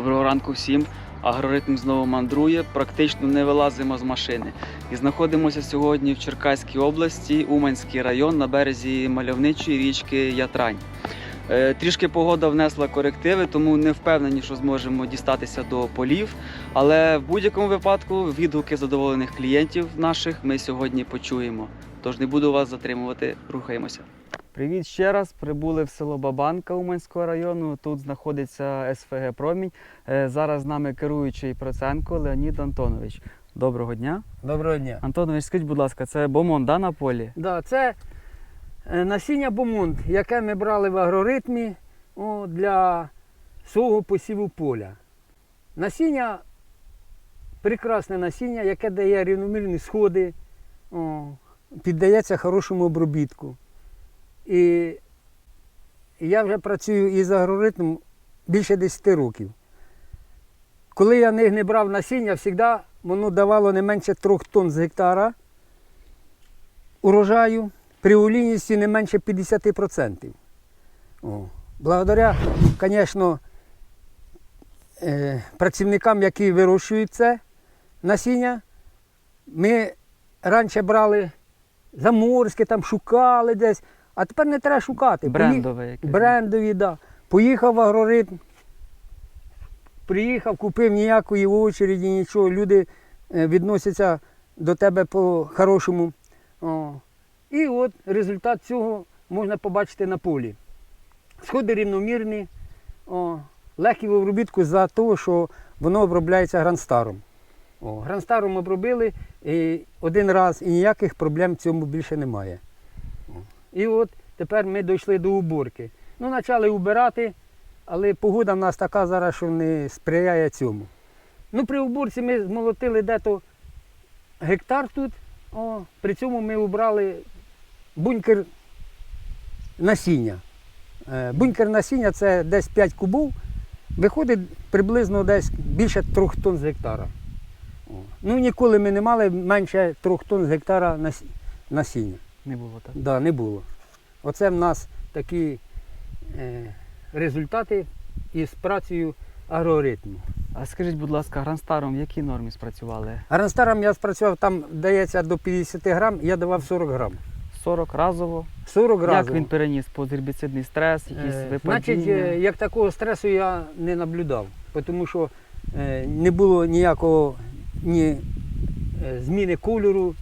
Доброго ранку всім. Агроритм знову мандрує, практично не вилазимо з машини. І знаходимося сьогодні в Черкаській області, Уманський район на березі мальовничої річки Ятрань. Е, Трішки погода внесла корективи, тому не впевнені, що зможемо дістатися до полів. Але в будь-якому випадку відгуки задоволених клієнтів наших ми сьогодні почуємо. Тож не буду вас затримувати, рухаємося. Привіт ще раз. Прибули в село Бабанка Уманського району. Тут знаходиться СФГ Промінь. Е, Зараз з нами керуючий Проценко Леонід Антонович. Доброго дня. Доброго дня. Антонович, скажіть, будь ласка, це бомон да, на полі? Да, це е, насіння бомонд, яке ми брали в агроритмі о, для свого посіву поля. Насіння прекрасне насіння, яке дає рівномірні сходи, о, піддається хорошому обробітку. І я вже працюю із агроритмом більше 10 років. Коли я не не брав насіння, завжди воно давало не менше 3 тонн з гектара урожаю при олійності не менше 50%. О. Благодаря, звісно, е, працівникам, які вирощують це насіння, ми раніше брали заморське, там шукали десь, а тепер не треба шукати. Брендове якесь. Брендові, да. Поїхав в агроритм, приїхав, купив ніякої очереді, нічого. Люди е, відносяться до тебе по-хорошому. І от результат цього можна побачити на полі. Сходи рівномірні, о, легкі в обробітку за те, що воно обробляється гранстаром. О, гранстаром обробили і один раз і ніяких проблем в цьому більше немає. О. І от тепер ми дійшли до уборки. Ну, почали убирати, але погода в нас така зараз, що не сприяє цьому. Ну, при уборці ми змолотили дето гектар тут. О, при цьому ми убрали бункер насіння. Е, Бункер насіння це десь 5 кубів, виходить приблизно десь більше 3 тонн з гектара. Ну, ніколи ми не мали менше 3 тонн з гектара насіння. Не було так. Да, не було. Оце в нас такі е, результати із працею агроритму. А скажіть, будь ласка, гранстаром в якій нормі спрацювали? Гранстаром я спрацював, там дається до 50 грам, я давав 40 грам. 40 разово. 40 Як він переніс позербіцидний стрес, якісь Е, випадіння? Значить, е, як такого стресу я не наблюдав, тому що е, не було ніякого ні е, зміни кольору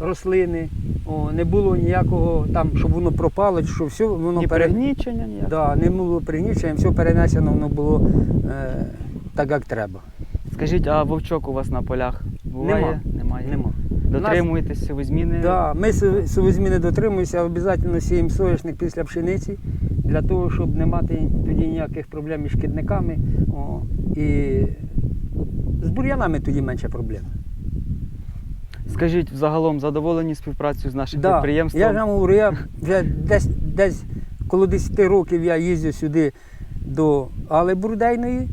рослини, о, не було ніякого там, щоб воно пропало, що все воно Ні пере- пригнічення, ніяк. Да, не було пригнічення, все перенесено воно було е, так, як треба. Скажіть, а вовчок у вас на полях буває? Нема. Немає. Нема. Дотримуєтесь сівозміни? Да, ми су- сувозміни дотримуємося, обов'язково сіємо соняшник після пшениці, для того, щоб не мати тоді ніяких проблем із шкідниками. О, і з бур'янами тоді менше проблем. Скажіть, взагалом задоволені співпрацею з нашим Да, підприємством? я ж вам говорю, я вже десь, десь коло 10 років я їздю сюди до Али Бурдейної.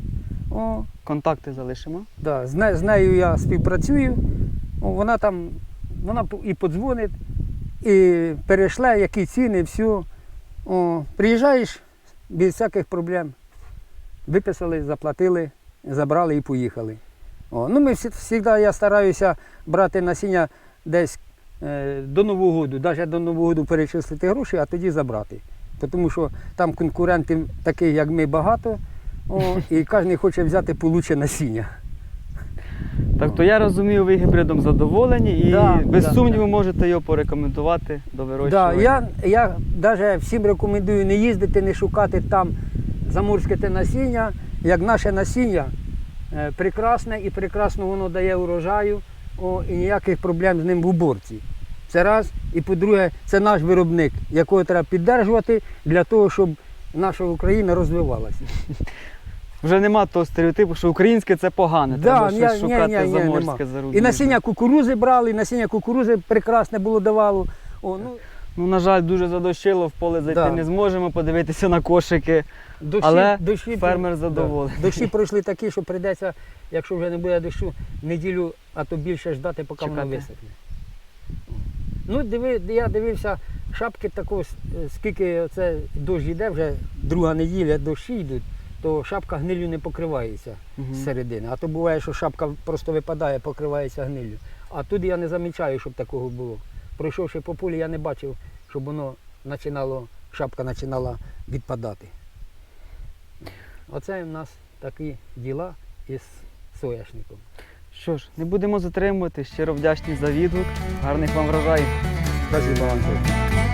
О, Контакти залишимо. Да, з, не, з нею я співпрацюю. О, вона там вона і подзвонить, і перейшла, які ціни, все. О, приїжджаєш без всяких проблем. Виписали, заплатили, забрали і поїхали. О, ну, ми всі, завжди я стараюся брати насіння десь е, до Нового року, навіть до Нового року перечислити гроші, а тоді забрати. Тому що там конкурентів таких, як ми, багато, о, і кожен хоче взяти получше насіння. Так то я розумію, ви гібридом задоволені і Да, без да, сумніву можете його порекомендувати до Да, вирощування. я, я навіть всім рекомендую не їздити, не шукати там заморське те насіння, як наше насіння е, прекрасне і прекрасно воно дає урожаю, о, і ніяких проблем з ним в уборці. Це раз. І по-друге, це наш виробник, якого треба піддержувати для того, щоб наша Україна розвивалася. Вже нема того стереотипу, що українське це погане. Да, Треба ні, щось ні, шукати ні, ні, заморське, зарубіжне. І насіння кукурузи брали, і насіння кукурузи прекрасне було давало. О, ну, Ну, на жаль, дуже задощило, в поле зайти Да. не зможемо, подивитися на кошики. Дощі, Але дощі, фермер задоволений. Да. Дощі пройшли такі, що прийдеться, якщо вже не буде дощу, неділю, а то більше ждати, поки воно Чекати. висохне. Ну, диви, я дивився, шапки такого, с- скільки це дощ йде, вже друга неділя, дощі йдуть, то шапка гнилю не покривається Мгм. з середини. А то буває, що шапка просто випадає, покривається гнилю. А тут я не замічаю, щоб такого було. Пройшовши по полі, я не бачив, щоб воно починало, шапка починала відпадати. Оце в нас такі діла із сояшником. Що ж, не будемо затримувати. Щиро вдячні за відгук. Гарних вам врожаїв. Спасибо вам.